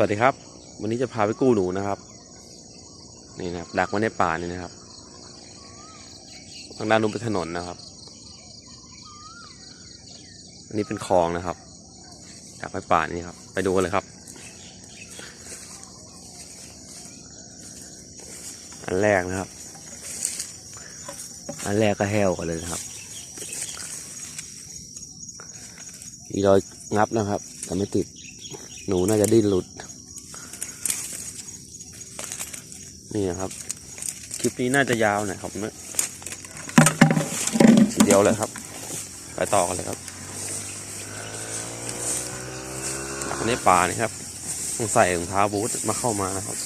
สวัสดีครับ วันนี้จะพาไปกู้หนูนะครับ นี่นะครับ ดักไว้ในป่านี่นะครับ ทางด้านนู้นเป็นถนนนะครับ อันนี้เป็นคลองนะครับ ดักไว้ป่านี่ครับ ไปดูกันเลยครับ อันแรกนะครับ อันแรกก็แห้วกันเลยนะครับมีรอยงับนะครับ แต่ไม่ติด หนูน่าจะดิ้นหลุด นี่นะครับ คลิปนี้น่าจะยาวหน่อยครับเนี่ยทีเดียวเลยครับ ไปต่อกันเลยครับอันนี้ป่านี่ครับต้องใส่รองเท้าบูทมาเข้ามานะครับ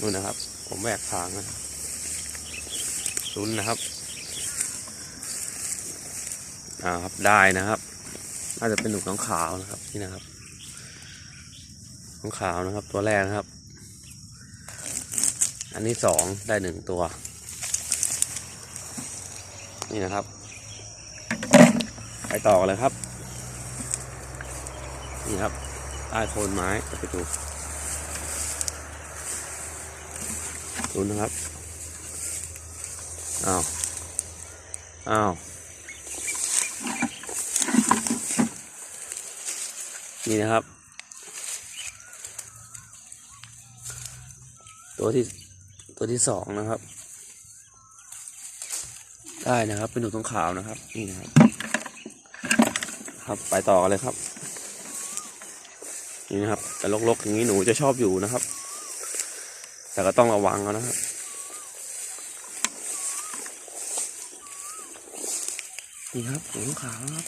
นู่นนะครับ ผมแหวกทางนะลุ้นนะครับ อ่าครับได้นะครับ น่าจะเป็นหนูน้องขาวนะครับนี่นะครับน้องขาวนะครับ ตัวแรกนะครับ อันนี้สองได้หนึ่งตัว นี่นะครับ ไปต่อกันเลยครับ นี่ครับใต้โคนไม้ไปดูดูนะครับอ้าวอ้าว นี่นะครับ ตัวที่ตัวที่สองนะครับ ได้นะครับ เป็นหนูตรงขาวนะครับ นี่นะครับ ครับไปต่อกันเลยครับ นี่นะครับแต่ลกๆอย่างนี้หนูจะชอบอยู่นะครับ แต่ก็ต้องระวังเอานะครับนี่ครับหนูขาวครับ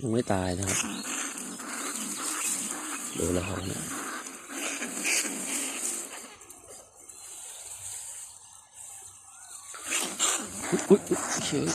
ยังไม่ตายนะครับดูแล้วเขาเนี่ยอุ๊ยอุ๊ยอุ๊ยเฉย